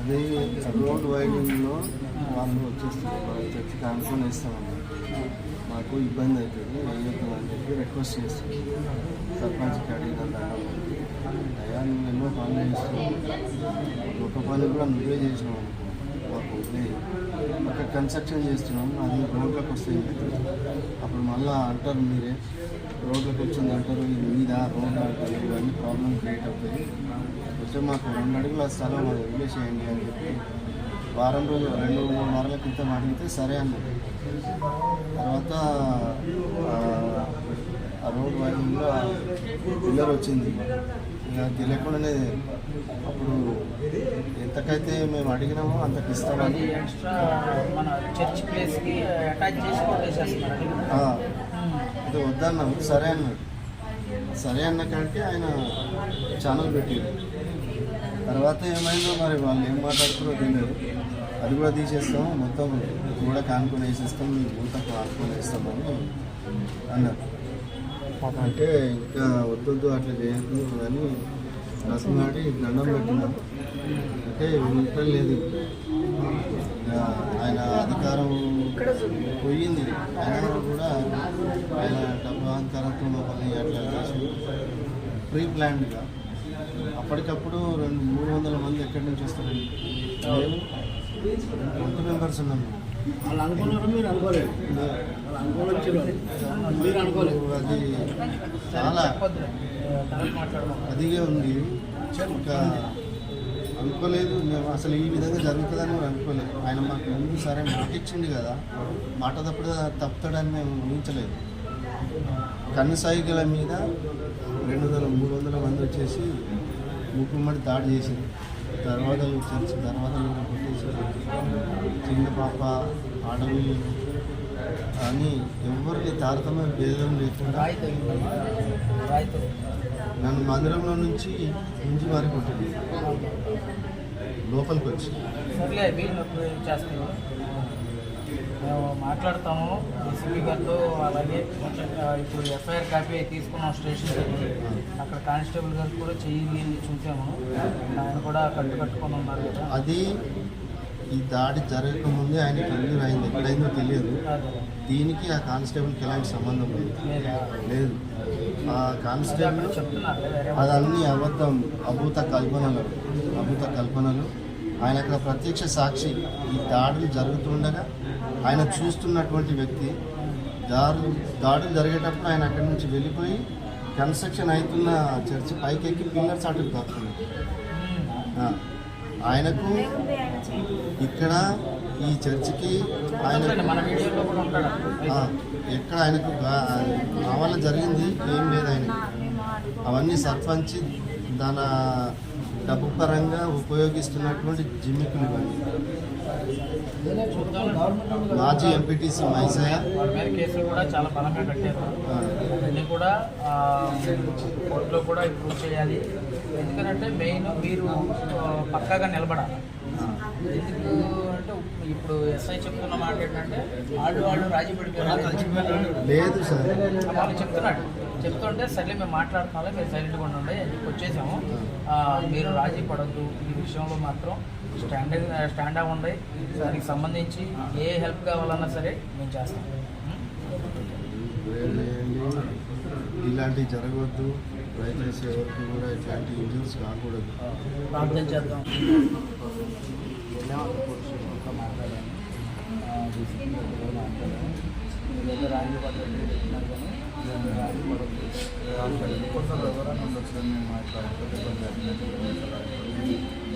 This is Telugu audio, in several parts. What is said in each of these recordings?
అదే రోడ్ వైడింగ్లో వాళ్ళు వచ్చేస్తారు చర్చి చర్చికి అనుకుని ఇస్తామన్నారు మాకు ఇబ్బంది అవుతుంది. వేయొద్దు అని చెప్పి రిక్వెస్ట్ చేస్తాను సర్పంచ్కి అడిగిన దండం అయ్యా నువ్వు ఎన్నో పనులు చేస్తున్నావు. ఒక పని కూడా నువ్వే చేసినావు అనుకో. మాకు వదిలేయ్. ఒక కన్స్ట్రక్షన్ చేస్తున్నాం. అది రోడ్లకు వస్తాయి. అప్పుడు మళ్ళీ అంటారు మీరే. రోడ్లకు వచ్చింది అంటారు. ఇది మీద రోడ్ అంటారు ఇవన్నీ ప్రాబ్లం క్రియేట్ అవుతుంది వచ్చే మాకు రెండు అడుగుల స్థలం అది వదిలేసేయండి అని చెప్పి వారం రోజులు రెండు మూడు వారాల క్రితం అడిగితే సరే అన్నారు. తర్వాత ఆ, రోడ్ వైడింగ్లో పిల్లర్ వచ్చింది. ఇక తెలియకుండానే అప్పుడు ఎంతకైతే మేము అడిగినామో అంతకు ఇస్తామని. ఎక్స్ట్రా మన చర్చ్ ప్లేస్కి అటాచ్ చేసి కొట్టేసేస్తున్నారు. అది కదా. ఆ, ఇది వద్దన్నాం సరే అన్నాడు. సరే అన్న కాడికి ఆయన ఛానల్ పెట్టారు తర్వాత ఏమైందో మరి వాళ్ళు ఏం మాట్లాడుతారో తెలియదు. అది కూడా తీసేస్తాం మొత్తం కూడా కానుకొని వేసేస్తాం. మీ భూతకు ఆనుకొని వేస్తామని అన్నారు అంటే ఇంకా వద్దొద్దు అట్లా చేయొద్దు అని రసమాడి దండం పెట్టినాం అంటే వింటం లేదు. ఆయన అధికారం పోయింది. అయినా కూడా ఆయన డబ్బు అహంకారంతో మమ్మల్ని అట్లా చేసి ప్రీ ప్లాన్డ్గా అప్పటికప్పుడు రెండు మూడు వందల మంది ఎక్కడి నుంచి వస్తారండి? మేము ఎంత మెంబర్స్ ఉన్నాం. మేము. వాళ్ళు అనుకున్నారు మీరు అనుకోలేదు. అది చాలా అదిగే ఉంది. ఇంకా అనుకోలేదు. మేము అసలు ఈ విధంగా జరుగుతుందని కూడా అనుకోలేదు. ఆయన మాకు ముందు సరే మాట ఇచ్చిండు కదా. మాట తప్పుడు తప్పుతాడని మేము ఊహించలేదు. కన్ను సాయిగల మీద రెండు వందల మూడు వందల మంది వచ్చేసి ముక్కుమ్మడి దాడి చేసింది దర్వాజాలు చర్చి దర్వాజాలు కొట్టేసి చిన్న పాప ఆడవి అని ఎవరిని తారతమ్య భేదం లేకుండా నన్ను మందిరంలో నుంచి ఇంటి వారి కొట్టింది. లోపలికి వచ్చి. మేము మాట్లాడతాము. డీసీపీ గారితో అలాగే ఇప్పుడు ఎఫ్ఐఆర్ కాపీ తీసుకున్నాం స్టేషన్ అక్కడ కానిస్టేబుల్ గారు కూడా చెయ్యి చూసాము. ఆయన కూడా కట్టు కట్టుకొని ఉన్నారు కదా. అది ఈ దాడి జరగకముందే ఆయన కన్యూర్ అయింది. ఎక్కడైందో తెలియదు. దీనికి ఆ కానిస్టేబుల్కి ఎలాంటి సంబంధం లేదు. లేదు. ఆ కానిస్టేబుల్ అదన్నీ అబద్ధం అభూత కల్పనలు అభూత కల్పనలు. ఆయన అక్కడ ప్రత్యక్ష సాక్షి. ఈ దాడులు జరుగుతుండగా ఆయన చూస్తున్నటువంటి వ్యక్తి దాడులు దాడులు జరిగేటప్పుడు ఆయన అక్కడి నుంచి వెళ్ళిపోయి కన్స్ట్రక్షన్ అవుతున్న చర్చి పైకి పిల్లర్స్ అటు దాక్కున్నాడు. ఆయనకు ఇక్కడ ఈ చర్చికి ఆయన ఎక్కడ ఆయనకు గా- నా వల్ల జరిగింది ఏం లేదు ఆయన అవన్నీ సర్పంచ్ దాని డబ్బు పరంగా ఉపయోగిస్తున్నటువంటి జిమ్మికులు ఇవన్నీ. మాజీ ఎంపీటీసీ మైసయ్య. కోర్టులో కూడా ఇంప్రూవ్ చేయాలి. ఎందుకంటే మెయిన్ మీరు పక్కాగా నిలబడాలి. ఎందుకు అంటే ఇప్పుడు ఎస్ఐ చెప్తున్న మాట ఏంటంటే వాళ్ళు వాళ్ళు రాజీ పడిపోయారు. లేదు సార్. వాళ్ళు చెప్తున్నాడు చెప్తుంటే సర్లే మేము మాట్లాడుతున్నాం మీరు సైలెంట్గా ఉండండి చెప్పి వచ్చేసాము. మీరు రాజీ పడద్దు. ఈ విషయంలో మాత్రం స్టాండ్ స్టాండ్ అవ్వండి దానికి సంబంధించి ఏ హెల్ప్ కావాలన్నా సరే మేము చేస్తాం. ఇలాంటివి జరగవద్దు. దయచేసి ఎవరికి కూడా ఇట్లాంటి ఇంజూరీస్ కాకూడదు. ప్రార్థన చేద్దాం.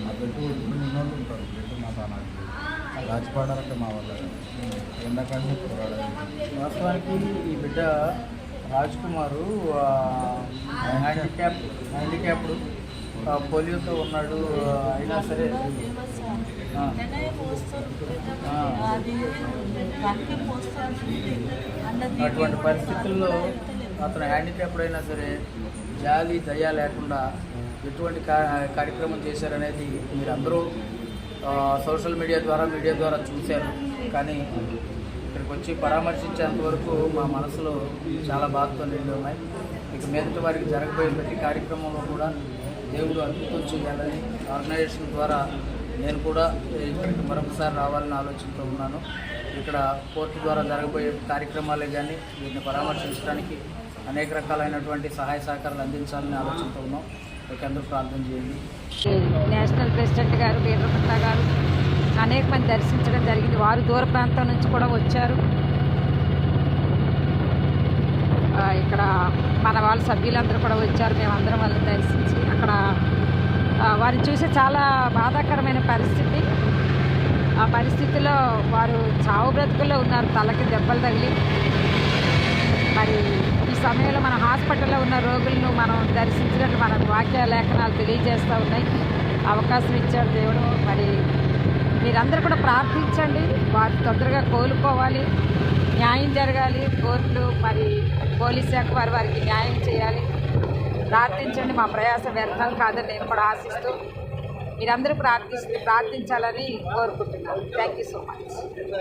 పద్ధతి ఉండొచ్చు మేము ఉంటారు పెట్టు మా తానాకి రాజపాడాలంటే మా వల్ల. ఎండాకాలం పోరాడాలి వాస్తవానికి ఈ బిడ్డ రాజ్ కుమారు హ్యాండిక్యాప్ హ్యాండిక్యాప్డ్ పోలియోతో ఉన్నాడు అయినా సరే అటువంటి పరిస్థితుల్లో అతను హ్యాండిక్యాప్డ్ అయినా సరే జాలి దయ లేకుండా ఎటువంటి కా కార్యక్రమం చేశారనేది మీరందరూ సోషల్ మీడియా ద్వారా మీడియా ద్వారా చూశారు. కానీ ఇక్కడికి వచ్చి పరామర్శించేంత వరకు మా మనసులో చాలా బాధతో నిండి ఉన్నాయి. ఇక మీదట వారికి జరగబోయే ప్రతి కార్యక్రమంలో కూడా దేవుడు అద్భుతం చేయాలని ఆర్గనైజేషన్ ద్వారా నేను కూడా ఇక్కడికి మరొకసారి రావాలని ఆలోచనతో ఉన్నాను. ఇక్కడ కోర్టు ద్వారా జరగబోయే కార్యక్రమాలే కానీ వీటిని పరామర్శించడానికి అనేక రకాలైనటువంటి సహాయ సహకారాలు అందించాలని ఆలోచనతో ఉన్నాం. మీకు అందరూ ప్రార్థన చేయండి. నేషనల్ ప్రెసిడెంట్ గారు వీరభద్ర గారు అనేక మంది దర్శించడం జరిగింది. వారు దూర ప్రాంతం నుంచి కూడా వచ్చారు. ఇక్కడ మన వాళ్ళ సభ్యులందరూ కూడా వచ్చారు. మేమందరం వాళ్ళని దర్శించి అక్కడ వారిని చూసే చాలా బాధాకరమైన పరిస్థితి. ఆ పరిస్థితిలో వారు చావు బ్రతుకుల్లో ఉన్నారు. తలకి దెబ్బలు తగిలి. మరి ఈ సమయంలో మన హాస్పిటల్లో ఉన్న రోగులను మనం దర్శించినట్టు మనకు వాక్య లేఖనాలు తెలియజేస్తూ ఉన్నాయి. అవకాశం ఇచ్చాడు దేవుడు. మరి మీరందరూ కూడా ప్రార్థించండి. వారు తొందరగా కోలుకోవాలి. న్యాయం జరగాలి. కోర్టులు మరి పోలీస్ శాఖ వారు వారికి న్యాయం చేయాలి. ప్రార్థించండి. మా ప్రయాసం వ్యర్థం కాదని నేను కూడా ఆశిస్తూ మీరందరూ ప్రార్థిస్తూ ప్రార్థించాలని కోరుకుంటున్నాను. Thank you so much